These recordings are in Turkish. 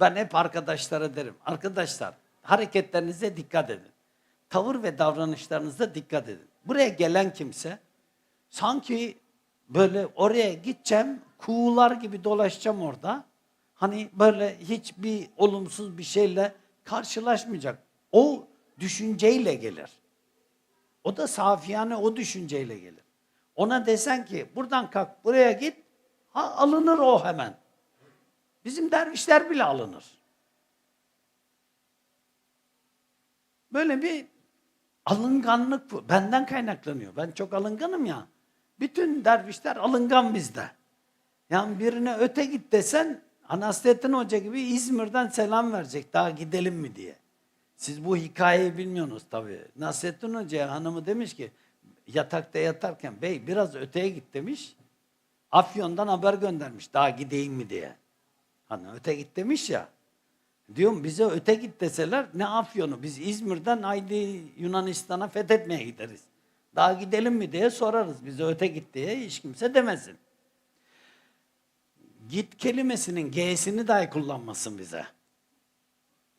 Ben hep arkadaşlara derim. Arkadaşlar hareketlerinize dikkat edin. Tavır ve davranışlarınıza dikkat edin. Buraya gelen kimse sanki böyle oraya gideceğim, kuğular gibi dolaşacağım orada. Hani böyle hiçbir olumsuz bir şeyle karşılaşmayacak. O düşünceyle gelir. O da safiyane o düşünceyle gelir. Ona desen ki buradan kalk buraya git, ha, alınır o hemen. Bizim dervişler bile alınır. Böyle bir alınganlık bu. Benden kaynaklanıyor. Ben çok alınganım ya. Bütün dervişler alıngan bizde. Yani birine öte git desen Anastettin Hoca gibi İzmir'den selam verecek daha gidelim mi diye. Siz bu hikayeyi bilmiyorsunuz tabii. Nasrettin Hoca'ya hanımı demiş ki yatakta yatarken bey biraz öteye git demiş. Afyon'dan haber göndermiş daha gideyim mi diye. Hani öte git demiş ya. Diyorum bize öte git deseler ne Afyon'u biz İzmir'den haydi Yunanistan'a fethetmeye gideriz. Daha gidelim mi diye sorarız. Bize öte git diye hiç kimse demesin. Git kelimesinin G'sini dahi kullanmasın bize.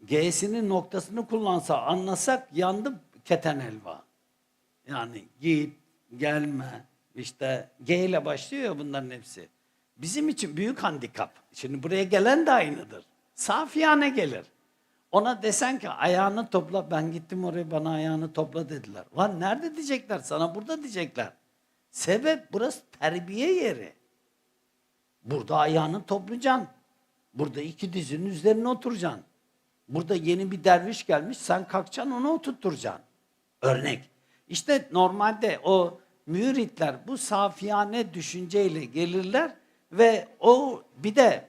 G'sinin noktasını kullansa anlasak yandı keten helva. Yani git, gelme, işte G ile başlıyor ya bunların hepsi. Bizim için büyük handikap. Şimdi buraya gelen de aynıdır. Safiyane gelir. Ona desen ki ayağını topla, ben gittim oraya bana ayağını topla dediler. Lan nerede diyecekler sana, burada diyecekler. Sebep burası terbiye yeri. Burada ayağını toplayacaksın. Burada iki dizinin üzerine oturacaksın. Burada yeni bir derviş gelmiş, sen kalkacaksın onu oturtturacaksın. Örnek. İşte normalde o müritler bu safiyane düşünceyle gelirler ve o bir de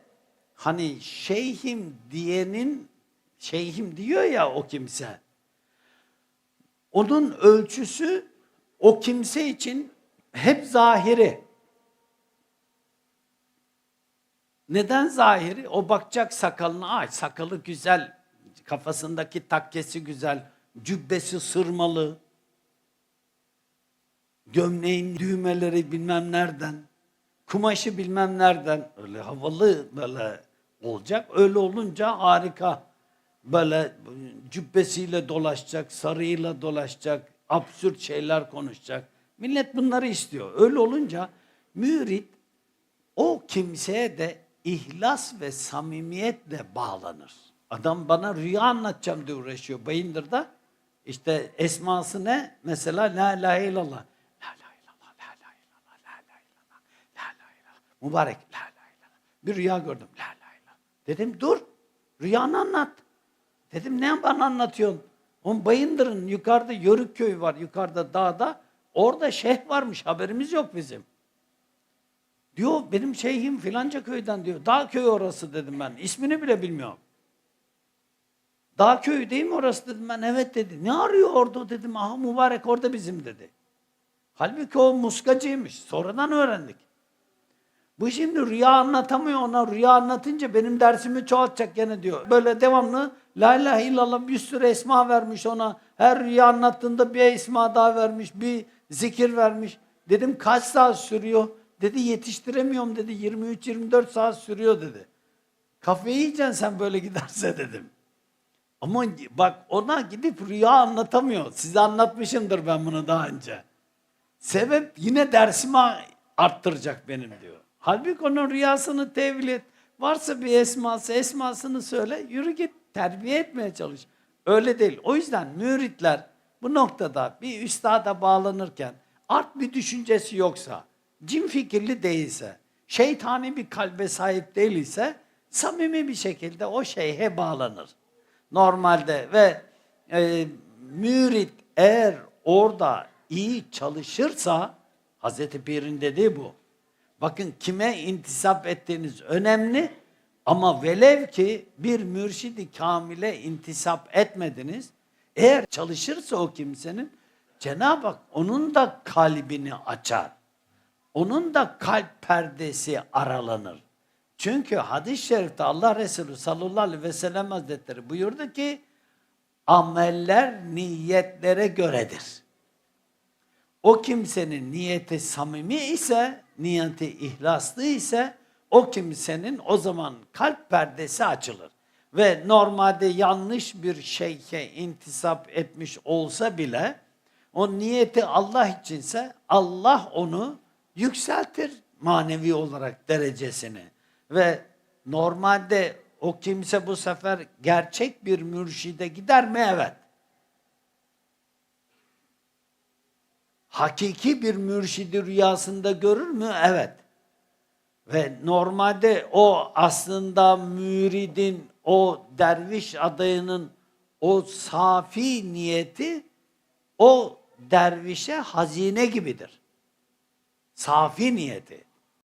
hani şeyhim diyenin şeyhim diyor ya o kimse. Onun ölçüsü o kimse için hep zahiri. Neden zahiri? O bakacak sakalına, ay sakalı güzel, kafasındaki takkesi güzel, cübbesi sırmalı, gömleğin düğmeleri bilmem nereden, kumaşı bilmem nereden, öyle havalı böyle olacak. Öyle olunca harika. Böyle cübbesiyle dolaşacak, sarıyla dolaşacak, absürt şeyler konuşacak. Millet bunları istiyor. Öyle olunca mürit o kimseye de ihlas ve samimiyetle bağlanır. Adam bana rüya anlatacağım diye uğraşıyor Bayındır'da. İşte esması ne? Mesela la ilahe illallah. La ilahe illallah, la ilahe illallah, la ilahe illallah, la ilahe illallah. Mübarek, la ilahe illallah. Bir rüya gördüm, la ilahe illallah. Dedim dur, rüyanı anlat. Dedim ne bana anlatıyorsun? On Bayındır'ın yukarıda Yörük köyü var, yukarıda dağda. Orada şeyh varmış, haberimiz yok bizim. Diyor benim şeyhim filanca köyden diyor. Dağ köyü orası dedim ben. İsmini bile bilmiyorum. Dağ köyü değil mi orası dedim ben. Evet dedi. Ne arıyor orada dedim. Aha mübarek orada bizim dedi. Halbuki o muskacıymış. Sonradan öğrendik. Bu şimdi rüya anlatamıyor ona. Rüya anlatınca benim dersimi çoğaltacak gene diyor. Böyle devamlı la ilahe illallah bir sürü esma vermiş ona. Her rüya anlattığında bir esma daha vermiş. Bir zikir vermiş. Dedim kaç saat sürüyor? Dedi yetiştiremiyorum dedi. 23-24 saat sürüyor dedi. Kafayı yiyeceksin sen böyle giderse dedim. Ama bak ona gidip rüya anlatamıyor. Size anlatmışımdır ben bunu daha önce. Sebep yine dersimi arttıracak benim diyor. Halbuki onun rüyasını tevil et. Varsa bir esması, esmasını söyle. Yürü git terbiye etmeye çalış. Öyle değil. O yüzden müritler bu noktada bir üstada bağlanırken art bir düşüncesi yoksa, cin fikirli değilse, şeytani bir kalbe sahip değil ise samimi bir şekilde o şeyhe bağlanır. Normalde ve e, mürit eğer orada iyi çalışırsa Hazreti Pir'in dediği bu. Bakın kime intisap ettiğiniz önemli ama velev ki bir mürşidi kamile intisap etmediniz. Eğer çalışırsa o kimsenin Cenab-ı Hak onun da kalbini açar. Onun da kalp perdesi aralanır. Çünkü hadis-i şerifte Allah Resulü sallallahu aleyhi ve sellem hazretleri buyurdu ki ameller niyetlere göredir. O kimsenin niyeti samimi ise, niyeti ihlaslı ise o kimsenin o zaman kalp perdesi açılır. ve normalde yanlış bir şeyhe intisap etmiş olsa bile o niyeti Allah içinse Allah onu yükseltir manevi olarak derecesini ve normalde o kimse bu sefer gerçek bir mürşide gider mi? Evet. Hakiki bir mürşidi rüyasında görür mü? Evet. Ve normalde o aslında müridin, o derviş adayının o safi niyeti o dervişe hazine gibidir. Safi niyeti.